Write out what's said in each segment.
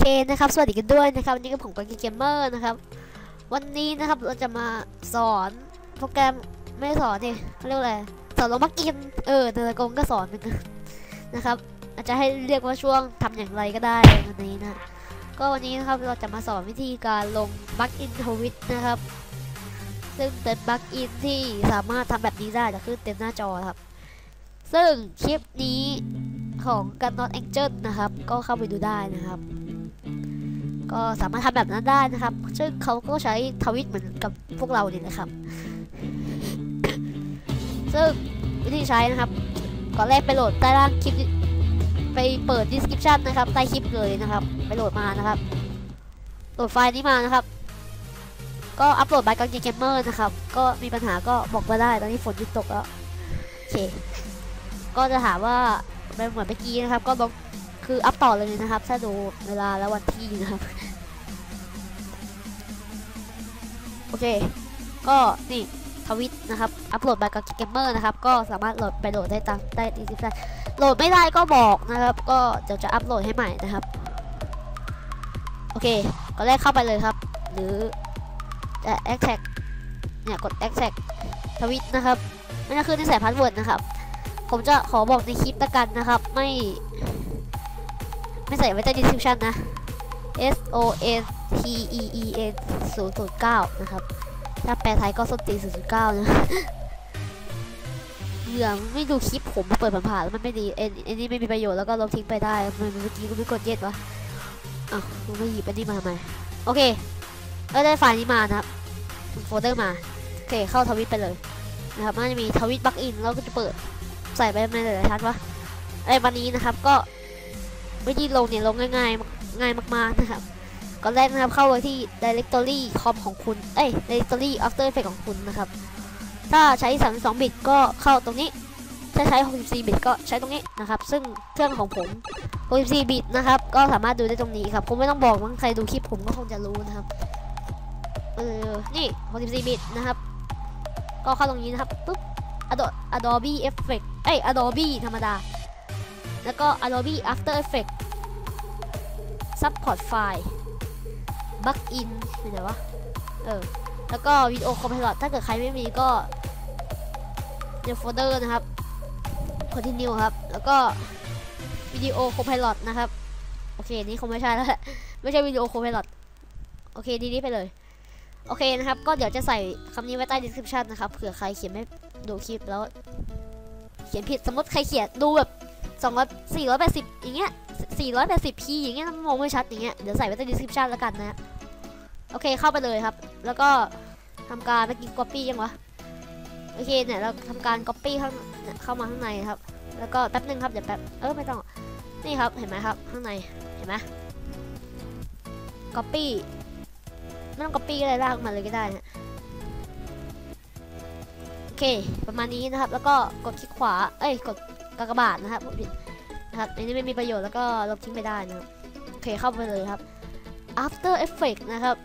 เคนะครับ สวัสดีกันด้วยนะครับ วันนี้กับผมก็เกมเมอร์นะครับ วันนี้นะครับเราจะมาสอนโปรแกรมไม่สอนดิเขาเรียกอะไรสอนลงมากินเออเดลโกงก็สอนเหมือนกันนะครับ อาจจะให้เรียกว่าช่วงทำอย่างไรก็ได้วันนี้นะ ก็วันนี้นะครับเราจะมาสอนวิธีการลงบัคอินทวิตนะครับ ซึ่งเป็นบัคอินที่สามารถทำแบบนี้ได้จะขึ้นเต็มหน้าจอครับ ซึ่งคลิปนี้ของกันนอตแองเจิลนะครับ ก็เข้าไปดูได้นะครับ ก็สามารถทำแบบนั้นได้นะครับ ซึ่งเขาก็ใช้ทวิตเหมือนกับพวกเราเนี่ยนะครับ ซึ่งวิธีใช้นะครับก่อนแรกไปโหลดใต้ล่างคลิปไปเปิด description นะครับใต้คลิปเลยนะครับ ไปโหลดมานะครับ โหลดไฟล์นี้มานะครับ ก็อัปโหลดบายกางเกมเมอร์นะครับ ก็มีปัญหาก็บอกมาได้ตอนนี้ฝนหยุดตกแล้วโอเค ก็จะถามว่าเป็นเหมือนเมื่อกี้นะครับ ก็ลอง คืออัพต่อเลยนะครับ ถ้าดูเวลาและวันที่นะครับ โอเค ก็นี่ทวิตนะครับ อัปโหลดบายกางเกมเมอร์นะครับ ก็สามารถโหลดไปโหลดได้ตามได้ดีที่สุดโหลดไม่ได้ก็บอกนะครับ ก็เดี๋ยวจะอัปโหลดให้ใหม่นะครับ โอเค ก็แรกเข้าไปเลยครับ หรือแอคแท็กเนี่ยกดแอคแท็กทวิตนะครับไม่ได้ขึ้นในสายพาสเวิร์ดนะครับ ผมจะขอบอกในคลิปละกันนะครับ ไม่ ไม่ใส่ไว้ใต้ description นะ S O N T E E N 0 0 9 นะครับ ถ้าแปลไทยก็สนตี0 0 9นะเหยื่อไม่ดูคลิปผมเปิดผ่านๆแล้วมันไม่ดีเอ็นนี้ไม่มีประโยชน์แล้วก็ลบทิ้งไปได้ทำไมเมื่อกี้ก็ไม่กดเย็ดวะอ้าวกูไม่หยิบอันนี้มาทำไมโอเคก็ได้ไฟล์นี้มานะครับโฟลเดอร์มาโอเคเข้าทวิตไปเลยนะครับมันจะมีทวิตบักอินแล้วก็จะเปิดใส่ไปในหลายๆชั้นวะไอ้วันนี้นะครับก็ วิธีลงเนี่ยลงง่ายๆง่ายมากๆนะครับก่อนแรกนะครับเข้าไปที่ directory com ของคุณ เอ้ย directory after effect ของคุณนะครับ ถ้าใช้ 32 บิตก็เข้าตรงนี้ ถ้าใช้ 64 บิตก็ใช้ตรงนี้นะครับ ซึ่งเครื่องของผม 64 บิตนะครับ ก็สามารถดูได้ตรงนี้ครับ ผมไม่ต้องบอกมั้งใครดูคลิปผมก็คงจะรู้นะครับ เออ นี่ 64 บิตนะครับ ก็เข้าตรงนี้นะครับ ปุ๊บ Adobe Adobe Effect เอ้ย Adobe ธรรมดา แล้วก็ Adobe After Effects Support File Bug in เป็นไงวะ เออ แล้วก็วิดีโอคอมพิวเตอร์ถ้าเกิดใครไม่มีก็ในโฟลเดอร์นะครับ continue ครับ แล้วก็วิดีโอคอมพิวเตอร์นะครับ โอเค นี่คงไม่ใช่แล้วไม่ใช่วิดีโอคอมพิวเตอร์โอเคดีนี้ไปเลย โอเคนะครับ ก็เดี๋ยวจะใส่คำนี้ไว้ใต้ description นะครับ เผื่อใครเขียนไม่ดูคลิปแล้ว เขียนผิด สมมติใครเขียนดูแบบ 200 480อย่างเงี้ย 480p อย่างเงี้ยมองไม่ชัดอย่างเงี้ยเดี๋ยวใส่ไว้ใต้ description แล้วกันนะโอเคเข้าไปเลยครับ แล้วก็ทำการเมื่อกี้ copy ยังวะโอเคเนี่ยเราทำการ copy เข้าเนี่ยเข้ามาข้างในครับ แล้วก็แป๊บนึงครับเดี๋ยวแป๊บเออไม่ต้องนี่ครับเห็นไหมครับข้างในเห็นไหม copy ไม่ต้อง copy อะไรลากมาเลยก็ได้นะโอเค ประมาณนี้นะครับ แล้วก็กดคลิกขวา เอ้ย กด กากบาทนะครับผมผิดนะครับอันนี้ไม่มีประโยชน์แล้วก็ลบทิ้งไปได้นะครับโอเคเข้าไปเลยครับ After effect นะครับ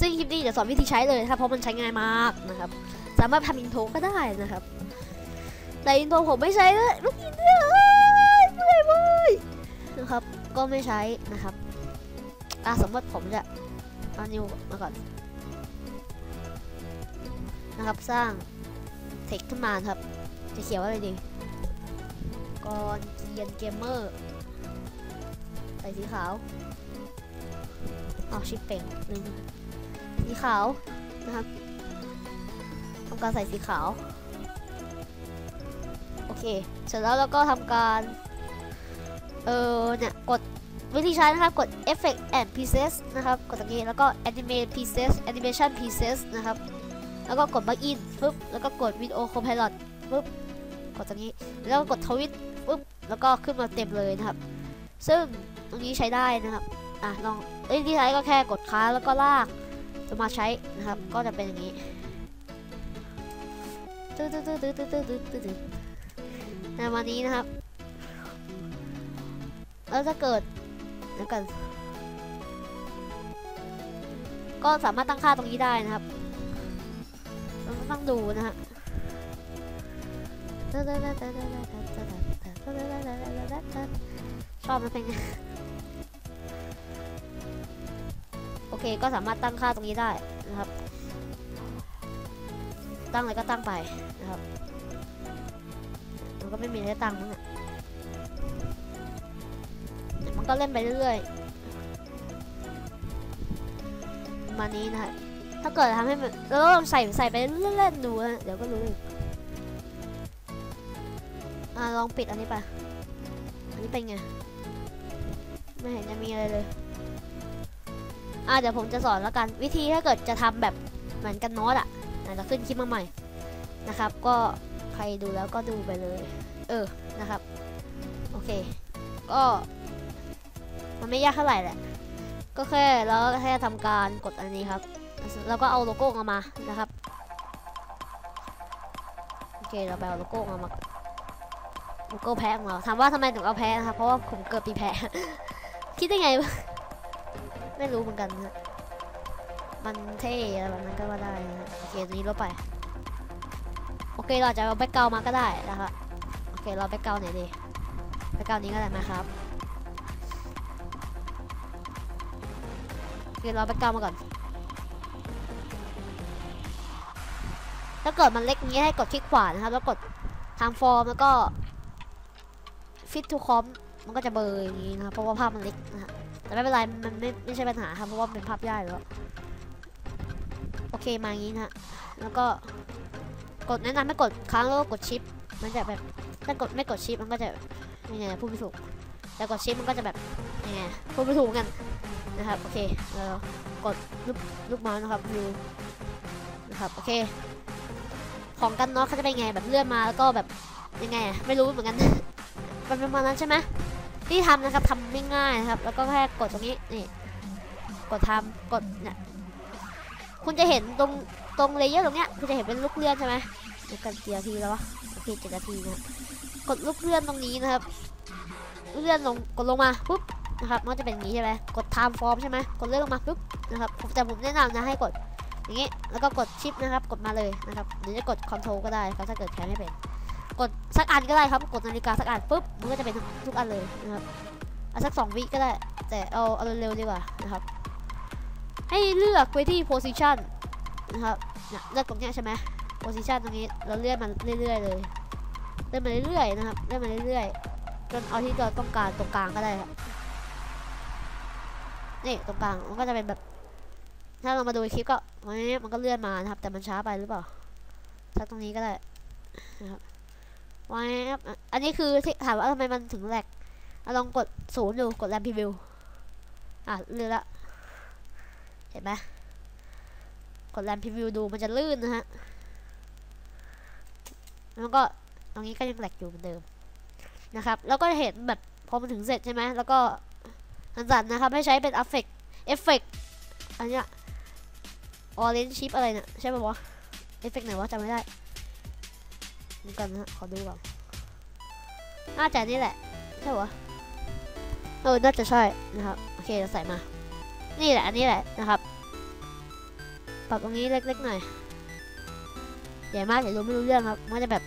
ซึ่งคลิปนี้จะสอนวิธีใช้เลยครับเพราะมันใช้ง่ายมากนะครับ สามารถทำอินโทรก็ได้นะครับ แต่อินโทรผมไม่ใช้เลยเมื่อกี้เนี่ยเมื่อยเว้ยนะครับก็ไม่ใช้นะครับอะสมมติผมจะเอานิวมาก่อนนะครับสร้างเทคขึ้นมาครับ จะเขียนว่าอะไรดีก่อนเกียนเกมเมอร์ใส่สีขาวเอาชิปเป่งหนึ่งสีขาวนะครับทำการใส่สีขาว โอเค เสร็จแล้วเราก็ทำการ เออเนี่ยกดวิธีใช้นะครับกด Effect and Pieces นะครับ กดตรงนี้แล้วก็ Animate Pieces Animation Pieces นะครับ แล้วก็กด Plugin ปึ๊บแล้วก็กด Video Copilot ปึ๊บ ดตรงนี้ แล้วก็กด Twist ปึ๊บแล้วก็ขึ้นมาเต็มเลยนะครับ ซึ่งตรงนี้ใช้ได้นะครับอะลองเอ้ยที่ใช้ก็แค่กดค้าแล้วก็ลากจะมาใช้นะครับ ก็จะเป็นอย่างนี้ตึ๊ดตึ๊ดตึ๊ดตึ๊ดตึ๊ดตึ๊ดตึ๊ดตึ๊ดในวันนี้นะครับ แล้วถ้าเกิดเดี๋ยวกัน ก็สามารถตั้งค่าตรงนี้ได้นะครับต้องดูนะฮะ ชอบนะเพลงนโอเคก็สามารถตั้งค่าตรงนี้ได้นะครับ ตั้งอะไรก็ตั้งไปนะครับมันก็ไม่มีอะไรตั้งนะมันก็เล่นไปเรื่อยๆมานี้นะถ้าเกิดทำให้มันเอาใส่ใส่ไปเล่นๆดูเดี๋ยวก็รู้ อะลองปิดอันนี้ไป อันนี้เป็นไง ไม่เห็นจะมีอะไรเลย อะเดี๋ยวผมจะสอนแล้วกัน วิธีถ้าเกิดจะทำแบบเหมือนกันโน้ตอะเดี๋ยวจะขึ้นคลิปมาใหม่นะครับ ก็ใครดูแล้วก็ดูไปเลย เออ นะครับ โอเค ก็ มันไม่ยากเท่าไหร่แหละ ก็แค่แล้วแค่ทำการกดอันนี้ครับ แล้วก็เอาโลโก้ออกมานะครับ โอเค เราไปเอาโลโก้ออกมา โก้แพ้ของเราถามว่าทำไมถึงเอาแพ้นะครับเพราะว่าผมเกิดปีแพ้คิดได้ไง ไม่รู้เหมือนกันนะมันเท่อะไรแบบนั้นก็ว่าได้นะโอเคตัวนี้ลบไป โอเคเราจะเอาแบ็กเกรามาก็ได้นะครับโอเคเราแบ็กเกราไหนดีแบ็กเกรานี้ก็ได้ไหมครับโอเคเราแบ็กเกรามาก่อน ถ้าเกิดมันเล็กนี้ให้กดคลิกขวานะครับแล้วกดทางฟอร์มแล้วก็ fit to comp มันก็จะเบลออย่างนี้นะครับเพราะว่าภาพมันเล็กนะฮะแต่ไม่เป็นไรมันไม่ไม่ใช่ปัญหาครับเพราะว่าเป็นภาพย่อยแล้วโอเคมาอย่างนี้นะแล้วก็กดแนะนำให้กดค้างแล้วก็กดชิป มันจะแบบถ้ากดไม่กดชิปมันก็จะยังไงพูดไม่ถูกแต่กดชิปมันก็จะแบบยังไงพูดไม่ถูกกันนะครับโอเคเรากดลูกลูกเมาส์นะครับวิวนะครับโอเค ของกันเนาะเขาจะเป็นไงแบบเลื่อนมาแล้วก็แบบยังไงไม่รู้เหมือนกัน มันเป็นประมาณนั้นใช่ไหมที่ทำนะครับทำไม่ง่ายนะครับ แล้วก็แค่กดตรงนี้นี่กดทำกดเนี่ยคุณจะเห็นตรงตรงเลเยอร์ตรงเนี้ยคุณจะเห็นเป็นลูกเลื่อนใช่ไหมเดี๋ยวกันกี่นาทีแล้ววะโอเคเจ็ดนาทีนะกดลูกเลื่อนตรงนี้นะครับเลื่อนลงกดลงมาปุ๊บนะครับมันจะเป็นอย่างนี้ใช่ไหมกด time form ใช่ไหมกดเลื่อนลงมาปุ๊บนะครับผมแต่ผมแนะนำนะให้กดอย่างงี้แล้วก็กดชิปนะครับกดมาเลยนะครับหรือจะกด control ก็ได้ครับถ้าเกิดใช้ไม่เป็น กดสักอันก็ได้ครับ กดนาฬิกาสักอันปุ๊บมันก็จะเป็นทุกอันเลยนะครับเอาสักสองวิก็ได้ แต่เอาเอาเร็วดีกว่านะครับ ให้เลือกไปที่ position นะครับเนี่ยเลือกตรงเนี้ยใช่ไหม position ตรงนี้เราเลื่อนมาเรื่อยๆเลยเลื่อนมาเรื่อยๆนะครับเลื่อนมาเรื่อยๆจนเอาที่เราต้องการตรงกลางก็ได้ครับนี่ตรงกลางมันก็จะเป็นแบบ ถ้าเรามาดูคลิปก็มันก็เลื่อนมานะครับ แต่มันช้าไปหรือเปล่าสักตรงนี้ก็ได้นะครับ ว้ครับอันนี้คือถามว่าทำไมมันถึงแหลกลองกดศูนย์ดูกดแรมพรีวิวอะลื่นละ เห็นไหมกดแรมพรีวิวดูมันจะลื่นนะฮะ แล้วก็ตรงนี้ก็ยังแหลกอยู่เหมือนเดิมนะครับ แล้วก็เห็นแบบพอมันถึงเสร็จใช่ไหมแล้วก็สั่นๆนะครับ ให้ใช้เป็นเอฟเฟกเอฟเฟกอันเนี้ยออเรนจ์ชิปอะไรเนี่ยใช่ป่าวะเอฟเฟกไหนวะจำไม่ได้ กันนะขอดูก่อนน่าจะนี่แหละใช่ปะเออ น่าจะใช่นะครับ โอเคเราใส่มา นี่แหละ อันนี้แหละนะครับ ปรับตรงนี้เล็กๆหน่อย ใหญ่มากเดี๋ยวรู้ไม่รู้เรื่องครับ มันจะแบบ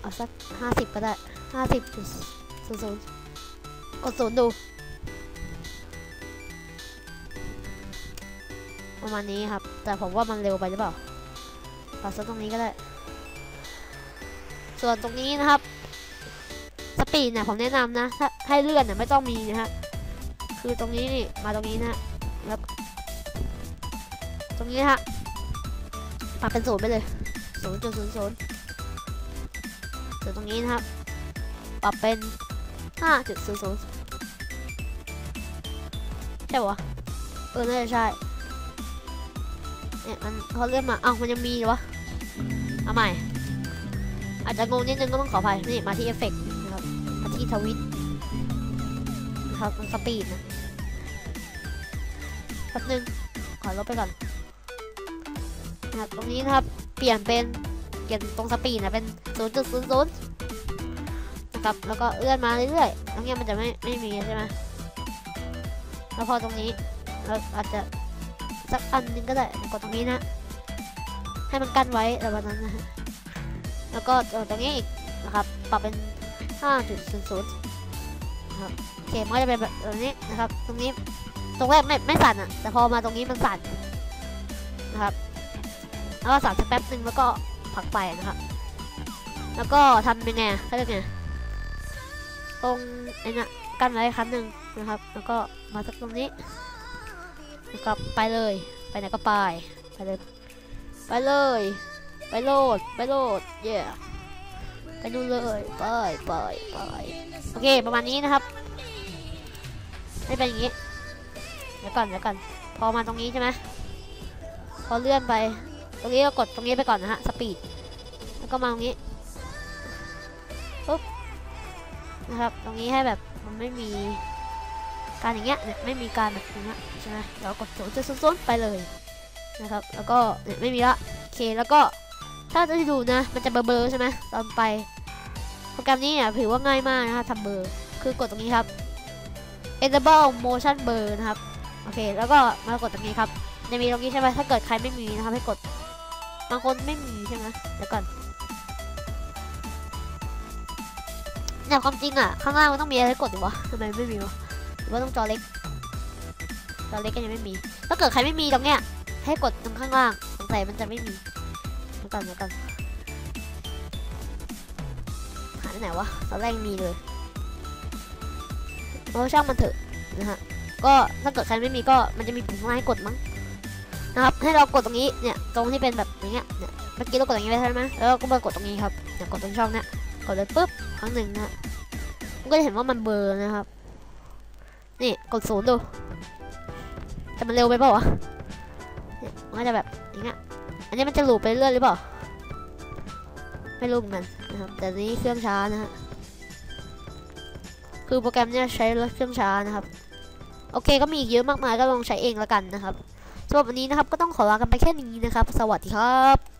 เอาสักห้าสิบก็ได้ห้าสิบจุดศูนย์ศูนย์กดศูนย์ดู ประมาณนี้ครับ แต่ผมว่ามันเร็วไปหรือเปล่าปัดซะตรงนี้ก็ได้ ส่วนตรงนี้นะครับ สปีดเนี่ยผมแนะนำนะถ้าให้เลื่อนเนี่ยไม่ต้องมีนะฮะ คือตรงนี้นี่มาตรงนี้นะแล้ว ตรงนี้ฮะปรับเป็นศูนย์ไปเลยศูนย์จุดศูนย์ศูนย์ส่วนตรงนี้นะครับ ปรับเป็นห้าจุดศูนย์ศูนย์ใช่ปะเออน่าจะใช่ เนี่ยมันเขาเลื่อนมาเอ้ามันยังมีหรอวะเอาใหม่ อาจจะงงนิดนึงก็ต้องขออภัยนี่มาที่เอฟเฟกต์นะครับมาที่ทวิตนะครับมันสปีดนะแป๊บนึงขอลบไปก่อนนะครับตรงนี้นะครับเปลี่ยนเป็นเปลี่ยนตรงสปีดนะเป็น0.00นะครับแล้วก็เลื่อนมาเรื่อยๆตรงนี้มันจะไม่ไม่มีใช่ไหมแล้วพอตรงนี้เราอาจจะ สักอันนึงก็ได้กดตรงนี้นะ ให้มันกั้นไว้แต่วันนั้นนะฮะแล้วก็ตรงนี้อีกนะครับ ปรับเป็น 5.00นะครับโอเคมันก็จะเป็นแบบนี้นะครับ ตรงนี้ตรงแรกไม่ไม่สั่นอะ แต่พอมาตรงนี้มันสั่นนะครับ แล้วก็สั่นสักแป๊บหนึ่งแล้วก็ผลักไปนะครับ แล้วก็ทำยังไงเขาเรียกไงตรงไอ้น่ะกั้นไว้ครั้งหนึ่งนะครับ แล้วก็มาสักตรงนี้ นะครับไปเลย ไปไหนก็ไป ไปเลย ไปเลย ไปโลด ไปโลด เย่ไปนู่นเลย ไปไปไปโอเค ประมาณนี้นะครับให้เป็นอย่างนี้ เดี๋ยวก่อน เดี๋ยวก่อน พอมาตรงนี้ใช่ไหมพอเลื่อนไป ตรงนี้ก็กดตรงนี้ไปก่อนนะฮะ สปีด แล้วก็มาตรงนี้ปุ๊บนะครับ ตรงนี้ให้แบบมันไม่มี การอย่างเงี้ยเนี่ยไม่มีการแบบอย่างเงี้ใช่ไหมเรากดศูนจุดศูนไปเลยนะครับ แล้วก็เนี่ยไม่มีละโอเคแล้วก็ถ้าจะดูนะ มันจะเบลอๆใช่ไหมตอนไป โปรแกรมนี้เนี่ยถือว่าง่ายมากนะครับทำเบอร์ คือกดตรงนี้ครับ enable motion blur นะครับ โอเค แล้วก็มากดตรงนี้ครับจะมีตรงนี้ใช่ไหมถ้าเกิดใครไม่มีนะครับให้กด บางคนไม่มีใช่ไหมเดี๋ยวก่อนเนี่ยความจริงอะ ข้างล่างมันต้องมีอะไรให้กดดิวะทำไมไม่มีวะ หรือว่าต้องจอเล็ก จอเล็กก็ยังไม่มี ถ้าเกิดใครไม่มีตรงเนี้ย ให้กดตรงข้างล่างสงสัยมันจะไม่มีเดี๋ยวก่อนเดี๋ยวก่อนหายไปไหนวะตอนแรกมีเลยโอ้ช่างมันเถอะนะฮะ ก็ถ้าเกิดใครไม่มีก็มันจะมีปุ่มข้างล่างให้กดมั้งนะครับ ให้เรากดตรงนี้ เนี่ยตรงที่เป็นแบบอย่างเงี้ย เนี่ย เมื่อกี้เรากดอย่างนี้ไปใช่ไหมแล้วก็มากดตรงนี้ครับเนี่ยกดตรงช่องเนี้ย กดเลยปุ๊บครั้งหนึ่งนะฮะมันก็จะเห็นว่ามันเบลอร์นะครับ กดศูนย์ดู แต่มันเร็วไปเปล่าวะเนี่มันก็จะแบบอย่างเงี้ย อันนี้มันจะหลูปไปเรื่อยหรือเปล่า ไม่รู้เหมือนกันนะครับ แต่นี้เครื่องช้านะฮะ คือโปรแกรมเนี่ยใช้เครื่องช้านะครับ โอเคก็มีอีกเยอะมากมายก็ลองใช้เองล้วกันนะครับสำหรับวันนี้นะครับก็ต้องขอลากันไปแค่นี้นะครับ สวัสดีครับ